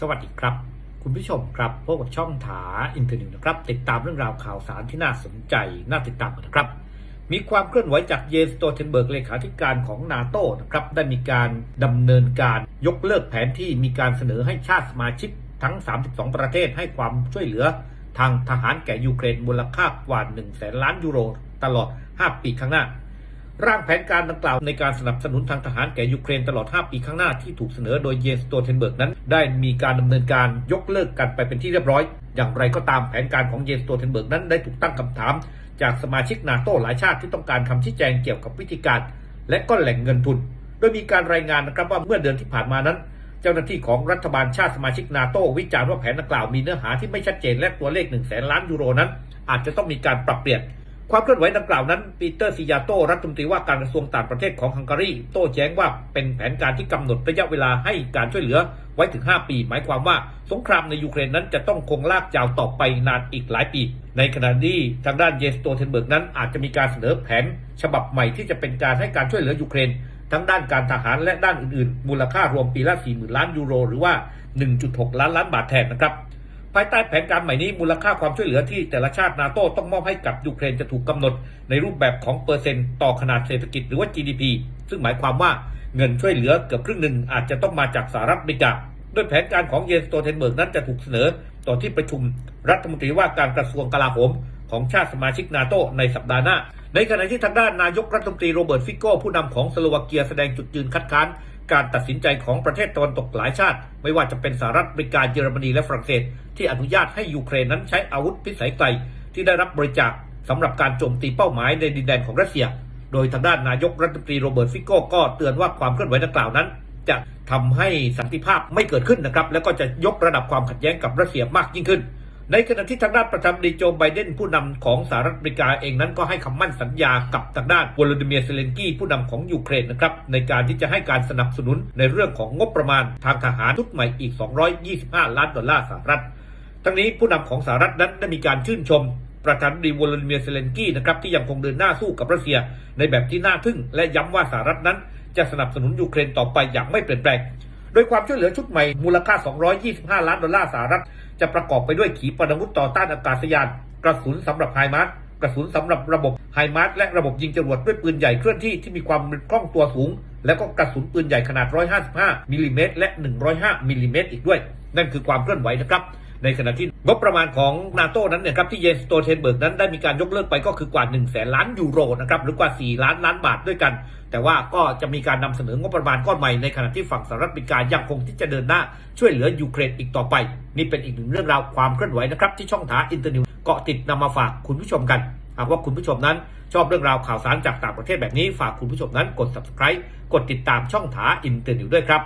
สวัสดีครับ คุณผู้ชมครับพบกับช่องถาอินเทอร์เน็ตนะครับ ติดตามเรื่องราวข่าวสารที่น่าสนใจน่าติดตามกันนะครับ มีความเคลื่อนไหวจากเยนสโตเทนเบิร์กเลขาธิการของนาโต้นะครับ ได้มีการดำเนินการยกเลิกแผนที่มีการเสนอให้ชาติสมาชิกทั้ง 32 ประเทศให้ความช่วยเหลือทางทหารแก่ยูเครนมูลค่ากว่า1แสนล้านยูโร ตลอด 5 ปีข้างหน้า ร่างแผนการดังกล่าวในการสนับสนุนทางทหารแก่ยูเครนตลอด 5 ปีข้างหน้าที่ถูกเสนอโดยเยนสโตเทนเบิร์กนั้น ได้มีการดำเนินการยกเลิกกันไปเป็นที่เรียบร้อย อย่างไรก็ตามแผนการของเยนสโตเทนเบิร์กนั้นได้ถูกตั้งคำถาม จากสมาชิกนาโต้หลายชาติที่ต้องการคำชี้แจงเกี่ยวกับวิธีการ และก็แหล่งเงินทุน โดยมีการรายงานนะครับว่าเมื่อเดือนที่ผ่านมานั้น เจ้าหน้าที่ของรัฐบาลชาติสมาชิกนาโตวิจารณ์ว่าแผนดังกล่าวมีเนื้อหาที่ไม่ชัดเจนและตัวเลข1นึ่งแสนล้านยูโรนั้น อาจจะต้องมีการปรับเปลี่ยน ความเคลื่อนไหวดังกล่าวนั้นปีเตอร์ซิยาโตรัฐมนตรีว่าการกระทรวงต่างประเทศของฮังการีโต้แย้งว่าเป็นแผนการที่กำหนดระยะเวลาให้การช่วยเหลือไว้ถึง 5 ปี หมายความว่าสงครามในยูเครนนั้นจะต้องคงลากยาวต่อไปนานอีกหลายปี ในขณะที่ทางด้านเยสโตเทนเบิร์กนั้นอาจจะมีการเสนอแผน ฉบับใหม่ที่จะเป็นการให้การช่วยเหลือยูเครน ทั้งด้านการทหารและด้านอื่นๆ มูลค่ารวมปีละ 40,000 ล้านยูโร หรือว่า 1.6 ล้านล้านบาทแทนนะครับ ภายใต้แผนการใหม่นี้มูลค่าความช่วยเหลือที่แต่ละชาตินาโต้ต้องมอบให้กับยูเครนจะถูกกำหนด ในรูปแบบของเปอร์เซ็นต์ต่อขนาดเศรษฐกิจหรือว่า GDP ซึ่งหมายความว่าเงินช่วยเหลือเกือบครึ่งหนึ่งอาจจะต้องมาจากสหรัฐอเมริกาโดยแผนการของเยนสโตเทนเบิร์กนั้นจะถูกเสนอ ต่อที่ประชุมรัฐมนตรีว่าการกระทรวงกลาโหม ของชาติสมาชิกนาโตในสัปดาห์หน้า ในขณะที่ทางด้านนายกรัฐมนตรีโรเบิร์ตฟิโก้ผู้นำของสโลวาเกียแสดงจุดยืนคัดค้าน การตัดสินใจของประเทศตะวันตกหลายชาติ ไม่ว่าจะเป็นสหรัฐอเมริกาเยอรมนีและฝรั่งเศส ที่อนุญาตให้ยูเครนนั้นใช้อาวุธพิสัยไกล ที่ได้รับบริจาคสำหรับการโจมตีเป้าหมายในดินแดนของรัสเซีย โดยทางด้านนายกรัฐมนตรีโรเบิร์ตฟิโก้ก็เตือนว่าความเคลื่อนไหวดังกล่าวนั้น จะทำให้สันติภาพไม่เกิดขึ้นนะครับ แล้วก็จะยกระดับความขัดแย้งกับรัสเซียมากยิ่งขึ้น ในขณะที่ทางด้านประธานาธิบดีโจไบเดนผู้นำของสหรัฐอเมริกาเองนั้นก็ให้คำมั่นสัญญากับทางด้านวลาดิเมียร์เซเลนกี้ผู้นำของยูเครนนะครับในการที่จะให้การสนับสนุนในเรื่องของงบประมาณทางทหารชุดใหม่อีก 225 ล้านดอลลาร์สหรัฐ ทั้งนี้ผู้นำของสหรัฐนั้นได้มีการชื่นชมประธานาธิบดีวลาดิเมียร์เซเลนกี้นะครับที่ยังคงเดินหน้าสู้กับรัสเซีย ในแบบที่น่าทึ่ง และย้ำว่าสหรัฐนั้นจะสนับสนุนยูเครนต่อไปอย่างไม่เปลี่ยนแปลง โดยความช่วยเหลือชุดใหม่มูลค่า 225 ล้านดอลลาร์สหรัฐ จะประกอบไปด้วยขีปนาวุธต่อต้านอากาศยาน กระสุนสำหรับไฮมาร์สกระสุนสำหรับระบบไฮมาร์สและระบบยิงจรวดด้วยปืนใหญ่เคลื่อนที่ที่มีความคล่องตัวสูง และก็กระสุนปืนใหญ่ขนาด 155มิลลิเมตรและ 105มิลลิเมตรอีกด้วย นั่นคือความเคลื่อนไหวนะครับ ในขณะที่งบประมาณของนาโต้นั้นเนี่ยครับที่เยนสโตเทนเบิร์กนั้นได้มีการยกเลิกไปก็คือกว่า1แสนล้านยูโรนะครับหรือกว่า 4 ล้านล้านบาทด้วยกัน แต่ว่าก็จะมีการนำเสนองบประมาณก้อนใหม่ในขณะที่ฝั่งสหรัฐอเมริกายังคงที่จะเดินหน้าช่วยเหลือยูเครนอีกต่อไป นี่เป็นอีกหนึ่งเรื่องราวความเคลื่อนไหวนะครับที่ช่องถาอินเตอร์นิวเกาะติดนำมาฝากคุณผู้ชมกันหากว่าคุณผู้ชมนั้นชอบเรื่องราวข่าวสารจากต่างประเทศแบบนี้ฝากคุณผู้ชมนั้นกด subscribe กดติดตามช่องถาอินเตอร์นิวด้วยครับ